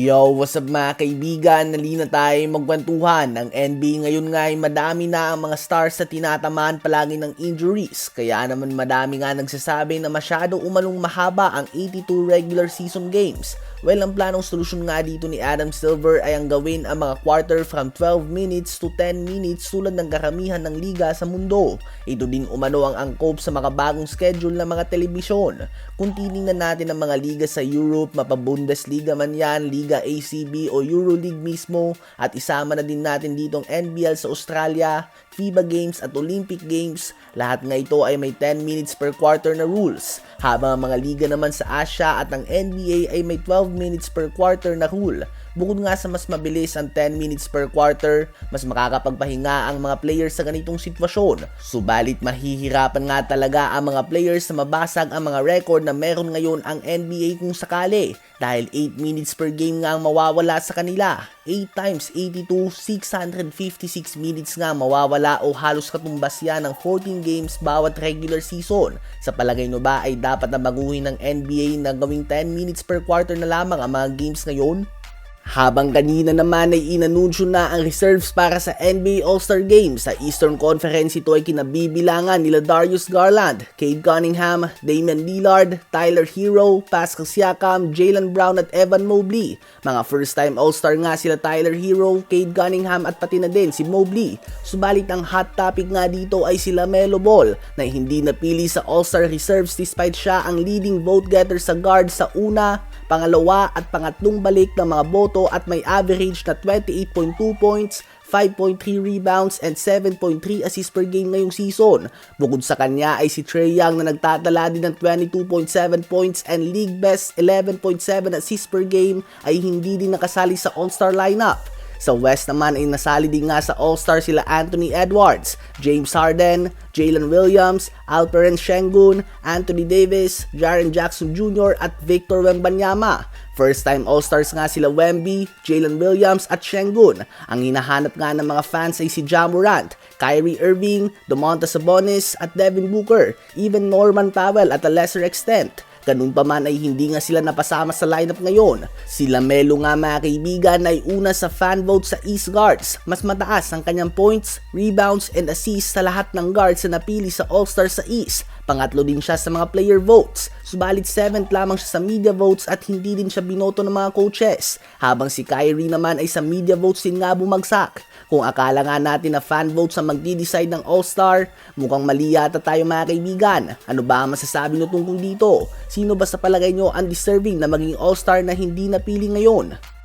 Yo, what's up mga kaibigan? Nalina tayo magkwentuhan. Ang NBA ngayon nga ay madami na ang mga stars na tinatamaan palagi ng injuries. Kaya naman madami nga nagsasabi na masyado umanong mahaba ang 82 regular season games. Well, ang planong solusyon nga dito ni Adam Silver ay ang gawin ang mga quarter from 12 minutes to 10 minutes tulad ng karamihan ng liga sa mundo. Ito din umano ang angkop sa makabagong schedule ng mga telebisyon. Kung tiningnan natin ang mga liga sa Europe, mapa-Bundesliga man yan, Liga ACB o Euroleague mismo, at isama na din natin ditong NBL sa Australia, FIBA Games at Olympic Games, lahat nga ito ay may 10 minutes per quarter na rules. Habang ang mga liga naman sa Asia at ang NBA ay may 12 minutes per quarter na rule. Bukod nga sa mas mabilis ang 10 minutes per quarter, mas makakapagpahinga ang mga players sa ganitong sitwasyon. Subalit mahihirapan nga talaga ang mga players na mabasag ang mga record na meron ngayon ang NBA kung sakali dahil 8 minutes per game nga ang mawawala sa kanila. 8 times 82, 656 minutes nga mawawala o halos katumbas yan ng 14 games bawat regular season. Sa palagay nyo ba ay dapat na baguhin ng NBA na gawing 10 minutes per quarter na lamang ang mga games ngayon? Habang kanina naman ay inanunsyo na ang reserves para sa NBA All-Star Games sa Eastern Conference ito ay kinabibilangan nila Darius Garland, Cade Cunningham, Damian Lillard, Tyler Hero, Pascal Siakam, Jalen Brown at Evan Mobley. Mga first-time All-Star nga sila Tyler Hero, Cade Cunningham at pati na din si Mobley. Subalit ang hot topic nga dito ay si Lamelo Ball na hindi napili sa All-Star reserves despite siya ang leading vote getter sa guard sa una, pangalawa at pangatlong balik ng mga boto at may average na 28.2 points, 5.3 rebounds and 7.3 assists per game ngayong season. Bukod sa kanya ay si Trey Young na nagtatala din ng 22.7 points and league best 11.7 assists per game ay hindi din nakasali sa All-Star lineup. Sa West naman ay nasali din nga sa All-Star sila Anthony Edwards, James Harden, Jalen Williams, Alperen Sengun, Anthony Davis, Jaren Jackson Jr. at Victor Wembanyama. First time All-Stars nga sila Wemby, Jalen Williams at Sengun. Ang hinahanap nga ng mga fans ay si Ja Morant, Kyrie Irving, Domantas Sabonis at Devin Booker, even Norman Powell at a lesser extent. Ganun pa man ay hindi nga sila napasama sa lineup ngayon. Si Lamelo nga mga kaibigan ay una sa fan vote sa East Guards. Mas mataas ang kanyang points, rebounds, and assists sa lahat ng guards na napili sa All-Star sa East. Pangatlo din siya sa mga player votes. Subalit 7th lamang siya sa media votes at hindi din siya binoto ng mga coaches. Habang si Kyrie naman ay sa media votes din nga bumagsak. Kung akala nga natin na fan votes ang magdi-decide ng All-Star, mukhang mali yata tayo mga kaibigan. Ano ba ang masasabi nyo tungkol dito? Sino ba sa palagay nyo ang deserving na maging All-Star na hindi napili ngayon?